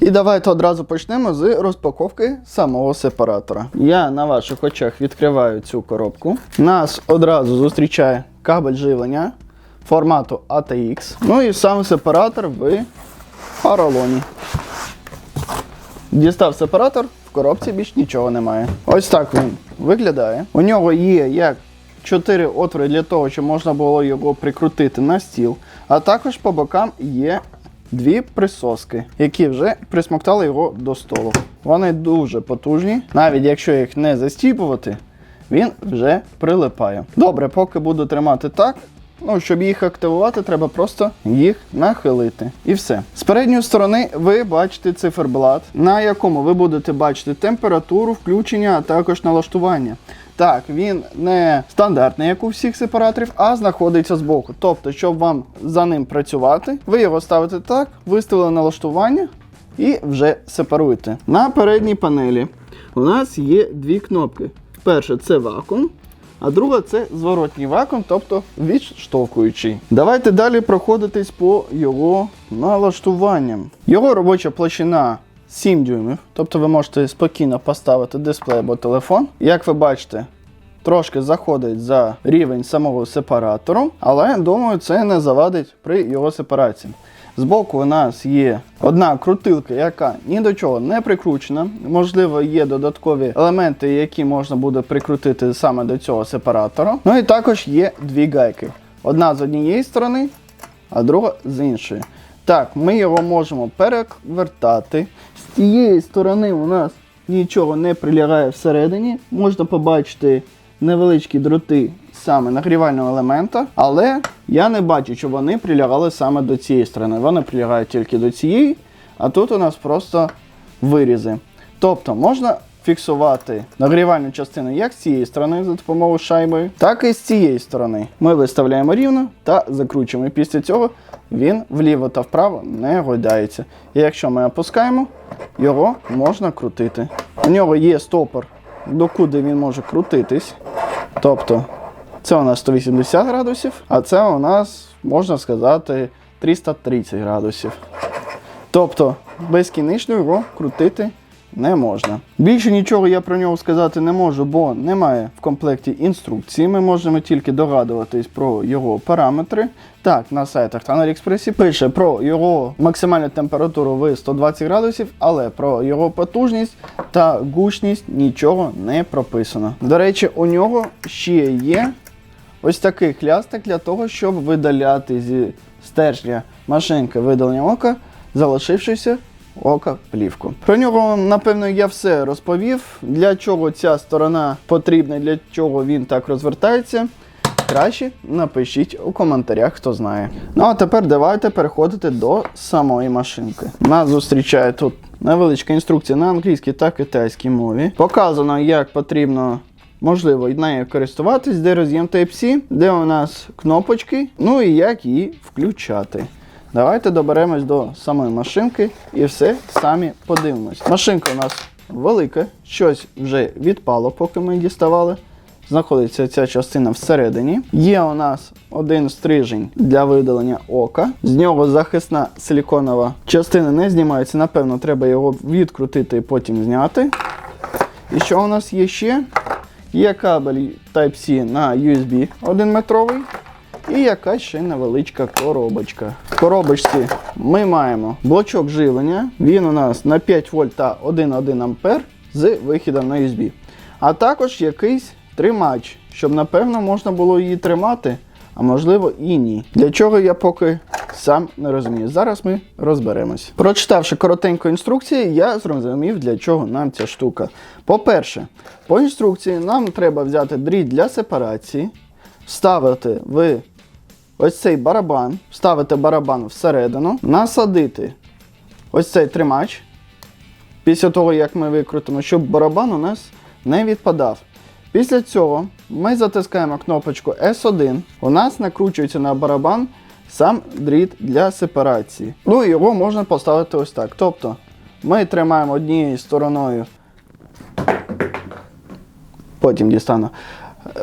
І давайте одразу почнемо з розпаковки самого сепаратора. Я на ваших очах відкриваю цю коробку. Нас одразу зустрічає кабель живлення формату ATX. Ну і сам сепаратор в поролоні. Дістав сепаратор, в коробці більш нічого немає. Ось так він виглядає. У нього є як 4 отвори для того, щоб можна було його прикрутити на стіл, а також по бокам є дві присоски, які вже присмоктали його до столу. Вони дуже потужні, навіть якщо їх не застіпувати, він вже прилипає. Добре, поки буду тримати так. Ну, щоб їх активувати, треба просто їх нахилити. І все. З передньої сторони ви бачите циферблат, на якому ви будете бачити температуру, включення, а також налаштування. Так, він не стандартний, як у всіх сепараторів, а знаходиться збоку. Тобто, щоб вам за ним працювати, ви його ставите так, виставили налаштування і вже сепаруєте. На передній панелі у нас є дві кнопки. Перше це вакуум, а друга це зворотній вакуум, тобто відштовхуючий. Давайте далі проходитись по його налаштуванням. Його робоча площина 7 дюймів, тобто ви можете спокійно поставити дисплей або телефон. Як ви бачите, трошки заходить за рівень самого сепаратору, але думаю, це не завадить при його сепарації. Збоку у нас є одна крутилка, яка ні до чого не прикручена. Можливо, є додаткові елементи, які можна буде прикрутити саме до цього сепаратора. Ну і також є дві гайки. Одна з однієї сторони, а друга з іншої. Так, ми його можемо перевертати. З цієї сторони у нас нічого не прилягає всередині. Можна побачити невеличкі дроти саме нагрівального елемента, але я не бачу, що вони прилягали саме до цієї сторони. Вони прилягають тільки до цієї, а тут у нас просто вирізи. Тобто можна фіксувати нагрівальну частину як з цієї сторони за допомогою шайби, так і з цієї сторони. Ми виставляємо рівно та закручуємо. Після цього він вліво та вправо не гойдається. І якщо ми опускаємо, його можна крутити. У нього є стопор, докуди він може крутитись. Тобто це у нас 180 градусів, а це у нас, можна сказати, 330 градусів. Тобто безкінечно його крутити не можна. Більше нічого я про нього сказати не можу, бо немає в комплекті інструкції. Ми можемо тільки догадуватись про його параметри. Так, на сайтах та на Аліекспресі пише про його максимальну температуру в 120 градусів, але про його потужність та гучність нічого не прописано. До речі, у нього ще є ось такий хлястик для того, щоб видаляти зі стержня машинки видалення ока, залишившися ока плівку. Про нього, напевно, я все розповів. Для чого ця сторона потрібна, для чого він так розвертається. Краще напишіть у коментарях, хто знає. Ну а тепер давайте переходити до самої машинки. Нас зустрічає тут невеличка інструкція на англійській та китайській мові. Показано, як потрібно. Можливо, нею користуватись, де роз'єм Type-C, де у нас кнопочки, ну і як її включати. Давайте доберемось до самої машинки і все самі подивимось. Машинка у нас велика, щось вже відпало, поки ми діставали. Знаходиться ця частина всередині. Є у нас один стрижень для видалення ока. З нього захисна силіконова частина не знімається. Напевно, треба його відкрутити і потім зняти. І що у нас є ще? Є кабель Type-C на USB 1 метровий. І якась ще невеличка коробочка. Коробочці ми маємо блочок живлення. Він у нас на 5 вольт та 1,1 ампер з вихідом на USB. А також якийсь тримач, щоб напевно можна було її тримати, а можливо і ні. Для чого я поки сам не розумію. Зараз ми розберемось. Прочитавши коротеньку інструкцію, я зрозумів, для чого нам ця штука. По-перше, по інструкції нам треба взяти дріт для сепарації, вставити в ось цей барабан, вставити барабан всередину, насадити ось цей тримач. Після того, як ми викрутимо, щоб барабан у нас не відпадав. Після цього ми затискаємо кнопочку S1. У нас накручується на барабан сам дріт для сепарації. Ну і його можна поставити ось так. Тобто ми тримаємо однією стороною. Потім дістану.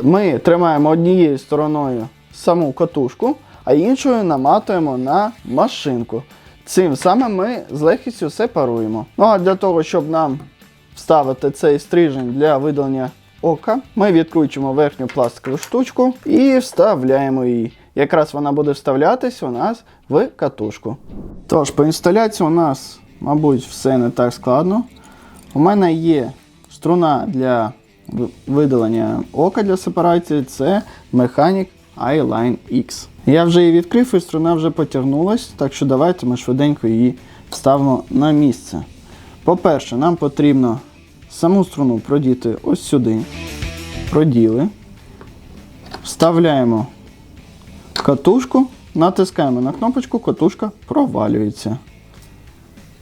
Ми тримаємо однією стороною саму катушку, а іншою наматуємо на машинку. Цим самим ми з легкістю сепаруємо. Ну а для того, щоб нам вставити цей стрижень для видалення ока, ми відкручуємо верхню пластикову штучку і вставляємо її. Якраз вона буде вставлятись у нас в катушку. Тож, по інсталяції у нас, мабуть, все не так складно. У мене є струна для видалення ока для сепарації, це Mechanic iLine X. Я вже її відкрив і струна вже потягнулась, так що давайте ми швиденько її вставимо на місце. По-перше, нам потрібно саму струну продіти ось сюди. Проділи. Вставляємо катушку, натискаємо на кнопочку, катушка провалюється.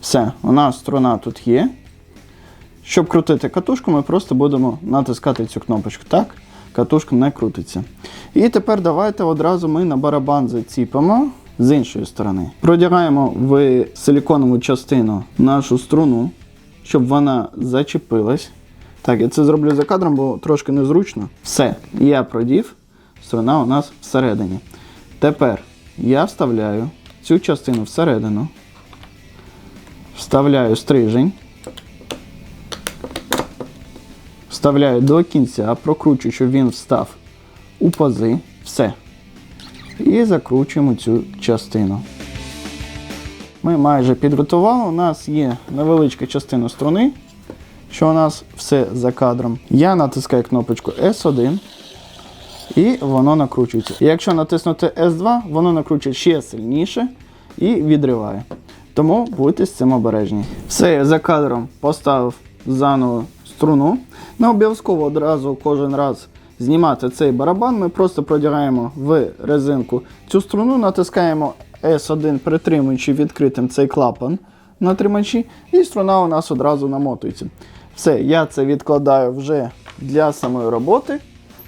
Все, у нас струна тут є. Щоб крутити катушку, ми просто будемо натискати цю кнопочку. Так, катушка не крутиться. І тепер давайте одразу ми на барабан заціпимо з іншої сторони. Продягаємо в силіконову частину нашу струну, щоб вона зачепилась. Так, я це зроблю за кадром, бо трошки незручно. Все, я продів, струна у нас всередині. Тепер я вставляю цю частину всередину, вставляю стрижень. Вставляю до кінця, прокручую, щоб він встав у пази. Все. І закручуємо цю частину. Ми майже підготували. У нас є невеличка частина струни, що у нас все за кадром. Я натискаю кнопочку S1 і воно накручується. Якщо натиснути S2, воно накручує ще сильніше і відриває. Тому будьте з цим обережні. Все, я за кадром поставив заново струну. Не обов'язково одразу кожен раз знімати цей барабан. Ми просто продягаємо в резинку цю струну, натискаємо S1, притримуючи відкритим цей клапан на тримачі, і струна у нас одразу намотується. Все, я це відкладаю вже для самої роботи.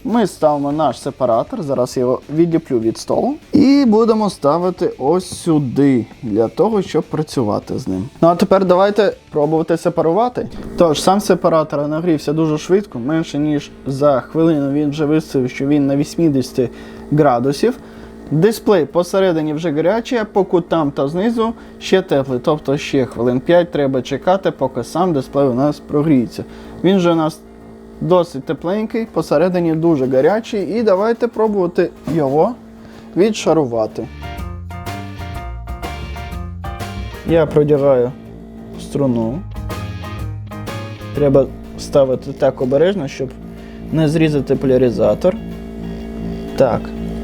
Ми ставимо наш сепаратор, зараз я його відліплю від столу. І будемо ставити ось сюди, для того, щоб працювати з ним. Ну а тепер давайте пробувати сепарувати. Тож, сам сепаратор нагрівся дуже швидко, менше ніж за хвилину він вже виставив, що він на 80 градусів. Дисплей посередині вже гарячий, а по кутам та знизу ще теплий. Тобто ще хвилин 5 треба чекати, поки сам дисплей у нас прогріється. Він вже у нас досить тепленький, посередині дуже гарячий. І давайте пробувати його відшарувати. Я продягаю струну. Треба ставити так обережно, щоб не зрізати поляризатор. Так,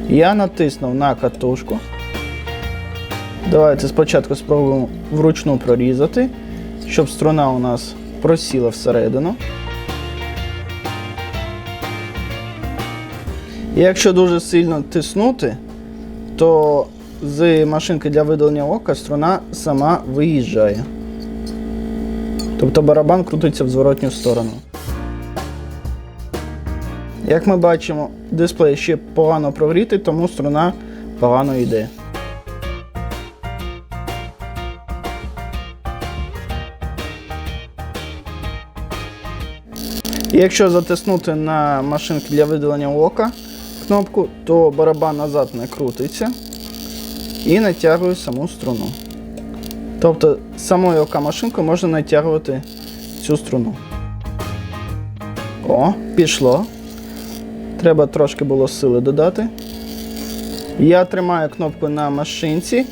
я натиснув на катушку. Давайте спочатку спробуємо вручну прорізати, щоб струна у нас просіла всередину. Якщо дуже сильно тиснути, то з машинки для видалення ока струна сама виїжджає. Тобто барабан крутиться в зворотню сторону. Як ми бачимо, дисплей ще погано прогрітий, тому струна погано йде. Якщо затиснути на машинки для видалення ока кнопку, то барабан назад не крутиться і натягує саму струну. Тобто самою ока машинкою можна натягувати цю струну. О, пішло. Треба трошки було сили додати. Я тримаю кнопку на машинці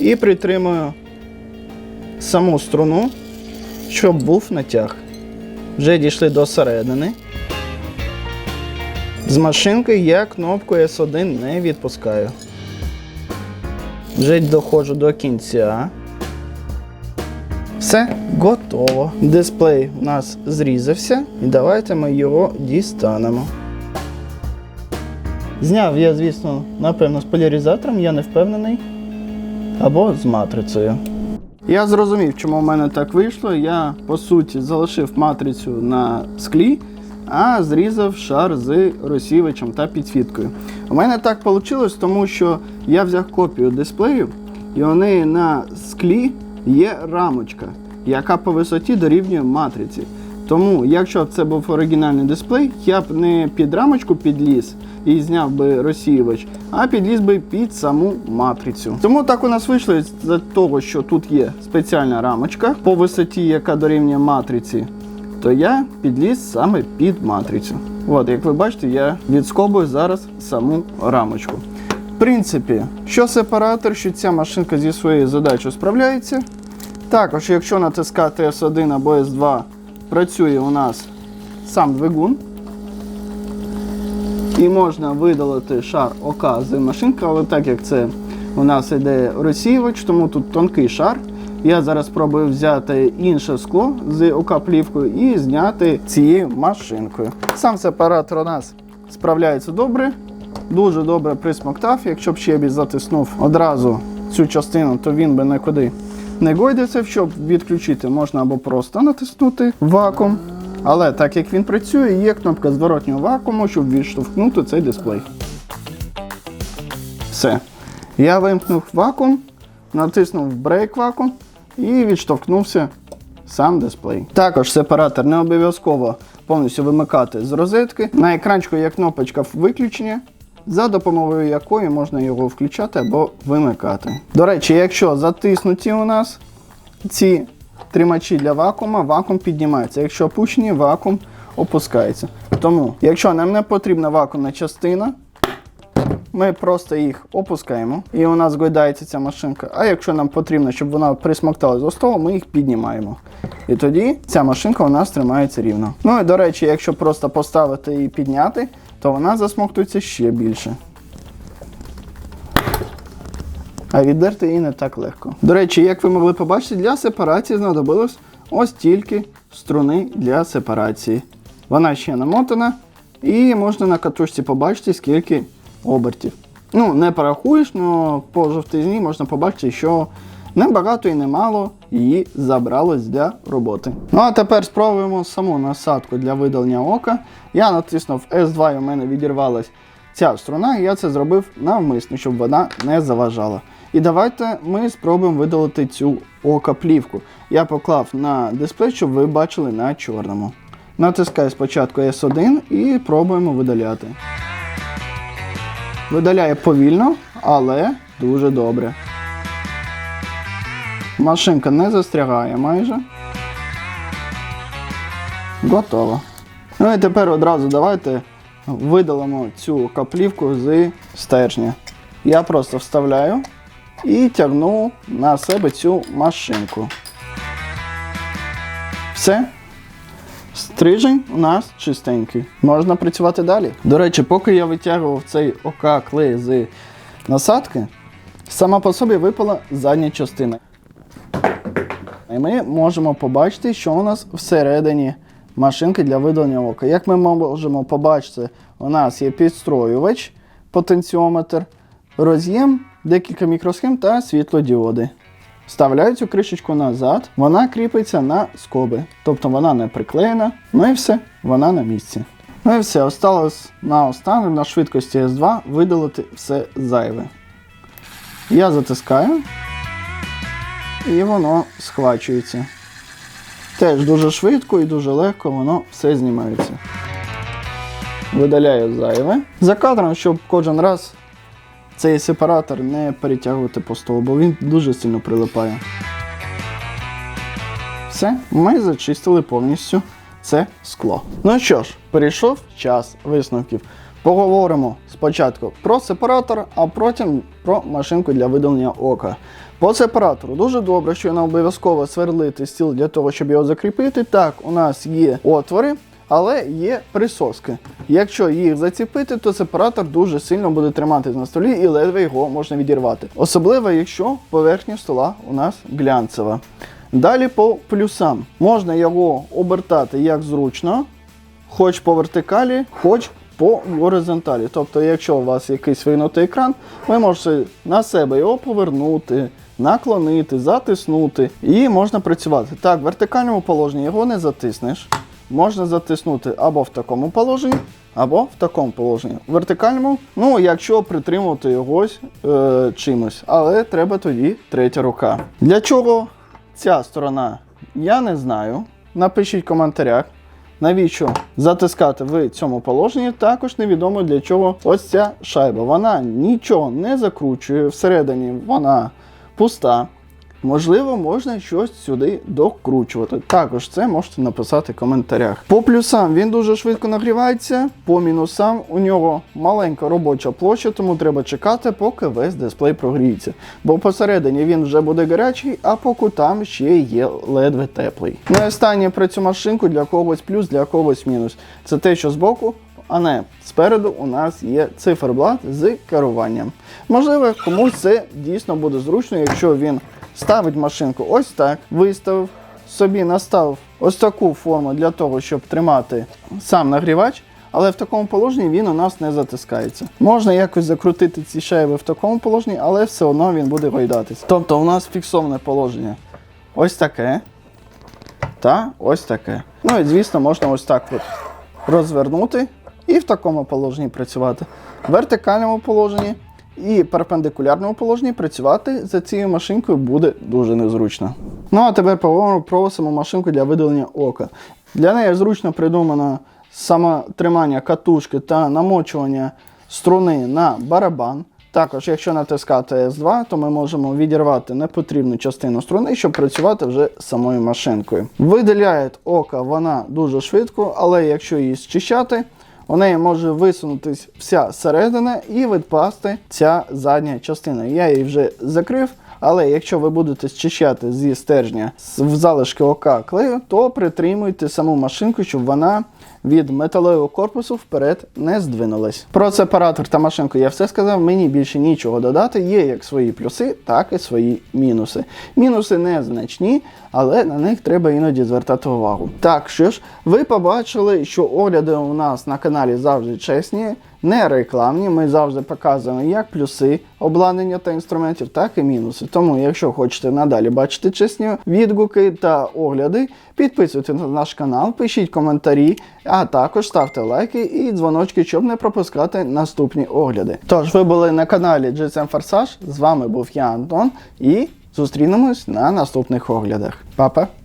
і притримую саму струну, щоб був натяг. Вже дійшли до середини. З машинки я кнопку S1 не відпускаю. Вже доходжу до кінця. Все, готово. Дисплей у нас зрізався. І давайте ми його дістанемо. Зняв я, звісно, напевно, з поляризатором, я не впевнений. Або з матрицею. Я зрозумів, чому в мене так вийшло. Я, по суті, залишив матрицю на склі, а зрізав шар з розсівачем та підсвіткою. У мене так вийшло, тому що я взяв копію дисплею, і у неї на склі є рамочка, яка по висоті дорівнює матриці. Тому, якщо б це був оригінальний дисплей, я б не під рамочку підліз і зняв би розсіювач, а підліз би під саму матрицю. Тому так у нас вийшло з того, що тут є спеціальна рамочка по висоті, яка дорівнює матриці, то я підліз саме під матрицю. От, як ви бачите, я відскобую зараз саму рамочку. В принципі, що сепаратор, що ця машинка зі своєю задачею справляється. Також, якщо натискати S1 або S2, працює у нас сам двигун. І можна видалити шар ОК з машинки, але так як це у нас йде розсіювач, тому тут тонкий шар. Я зараз спробую взяти інше скло з ОК-плівкою і зняти цією машинкою. Сам сепаратор у нас справляється добре, дуже добре присмоктав. Якщо б ще б затиснув одразу цю частину, то він би нікуди не гойдеться. Щоб відключити, можна або просто натиснути вакуум. Але так як він працює, є кнопка зворотнього вакууму, щоб відштовхнути цей дисплей. Все. Я вимкнув вакуум, натиснув брейк вакуум і відштовхнувся сам дисплей. Також сепаратор не обов'язково повністю вимикати з розетки. На екранчику є кнопочка виключення, за допомогою якої можна його включати або вимикати. До речі, якщо затиснуті у нас ці тримачі для вакуума, вакуум піднімається. Якщо опущені, вакуум опускається. Тому, якщо нам не потрібна вакуумна частина, ми просто їх опускаємо, і у нас гойдається ця машинка. А якщо нам потрібно, щоб вона присмокталась до столу, ми їх піднімаємо. І тоді ця машинка у нас тримається рівно. Ну і до речі, якщо просто поставити і підняти, то вона засмоктується ще більше. А віддерти її не так легко. До речі, як ви могли побачити, для сепарації знадобилось ось тільки струни для сепарації. Вона ще намотана, і можна на катушці побачити, скільки обертів. Ну, не порахуєш, але по жовтизні можна побачити, що не багато і не мало її забралось для роботи. Ну а тепер спробуємо саму насадку для видалення ока. Я натиснув S2 і у мене відірвалась ця струна, і я це зробив навмисно, щоб вона не заважала. І давайте ми спробуємо видалити цю ока-плівку. Я поклав на дисплей, щоб ви бачили на чорному. Натискаю спочатку S1 і пробуємо видаляти. Видаляє повільно, але дуже добре. Машинка не застрягає майже. Готово. Ну і тепер одразу давайте видалимо цю каплівку з стержня. Я просто вставляю і тягну на себе цю машинку. Все. Стрижень у нас чистенький. Можна працювати далі. До речі, поки я витягував цей ОК клей з насадки, сама по собі випала задня частина. І ми можемо побачити, що у нас всередині машинки для видалення ока. Як ми можемо побачити, у нас є підстроювач, потенціометр, роз'єм, декілька мікросхем та світлодіоди. Вставляю цю кришечку назад, вона кріпиться на скоби. Тобто вона не приклеєна. Ну і все, вона на місці. Ну і все, осталось на останок на швидкості S2 видалити все зайве. Я затискаю і воно схвачується. Теж дуже швидко і дуже легко воно все знімається. Видаляю зайве. За кадром, щоб кожен раз цей сепаратор не перетягувати по столу, бо він дуже сильно прилипає. Все, ми зачистили повністю це скло. Ну що ж, перейшов час висновків. Поговоримо спочатку про сепаратор, а потім про машинку для видалення ока. По сепаратору дуже добре, що не обов'язково сверлити стіл для того, щоб його закріпити. Так, у нас є отвори, але є присоски. Якщо їх заціпити, то сепаратор дуже сильно буде триматись на столі і ледве його можна відірвати. Особливо, якщо поверхня стола у нас глянцева. Далі по плюсам. Можна його обертати як зручно, хоч по вертикалі, хоч по горизонталі. Тобто, якщо у вас якийсь винутий екран, ви можете на себе його повернути, наклонити, затиснути, і можна працювати. Так, в вертикальному положенні його не затиснеш. Можна затиснути або в такому положенні, або в такому положенні. В вертикальному, ну, якщо притримувати його е, чимось, але треба тоді третя рука. Для чого ця сторона? Я не знаю. Напишіть в коментарях. навіщо затискати в цьому положенні, також невідомо для чого ось ця шайба. Вона нічого не закручує, всередині вона пуста. Можливо, можна щось сюди докручувати. Також це можете написати в коментарях. По плюсам він дуже швидко нагрівається, по мінусам у нього маленька робоча площа, тому треба чекати, поки весь дисплей прогріється. Бо посередині він вже буде гарячий, а по кутам ще є ледве теплий. Ну і останнє про цю машинку для когось плюс, для когось мінус. Це те, що збоку а не спереду у нас є циферблат з керуванням. Можливо, комусь це дійсно буде зручно, якщо він ставить машинку ось так, виставив, собі наставив ось таку форму для того, щоб тримати сам нагрівач. Але в такому положенні він у нас не затискається. Можна якось закрутити ці шайби в такому положенні, але все одно він буде гойдатись. Тобто у нас фіксоване положення ось таке та ось таке. Ну і звісно, можна ось так от розвернути і в такому положенні працювати. В вертикальному положенні і перпендикулярному положенні працювати за цією машинкою буде дуже незручно. Ну а тепер поговоримо про саму машинку для видалення ока. Для неї зручно придумано саме тримання катушки та намочування струни на барабан. Також, якщо натискати S2, то ми можемо відірвати непотрібну частину струни, щоб працювати вже самою машинкою. Видаляє ока вона дуже швидко, але якщо її зчищати, у неї може висунутись вся середина і відпасти ця задня частина. Я її вже закрив. Але якщо ви будете зчищати зі стержня в залишки ока клею, то притримуйте саму машинку, щоб вона від металевого корпусу вперед не здвинулась. Про сепаратор та машинку я все сказав. Мені більше нічого додати. Є як свої плюси, так і свої мінуси. Мінуси незначні, але на них треба іноді звертати увагу. Так що ж, ви побачили, що огляди у нас на каналі завжди чесні. Не рекламні, ми завжди показуємо як плюси обладнання та інструментів, так і мінуси. Тому, якщо хочете надалі бачити чесні відгуки та огляди, підписуйтесь на наш канал, пишіть коментарі, а також ставте лайки і дзвоночки, щоб не пропускати наступні огляди. Тож, ви були на каналі GSM Форсаж. З вами був я, Антон, і зустрінемось на наступних оглядах. Па-па!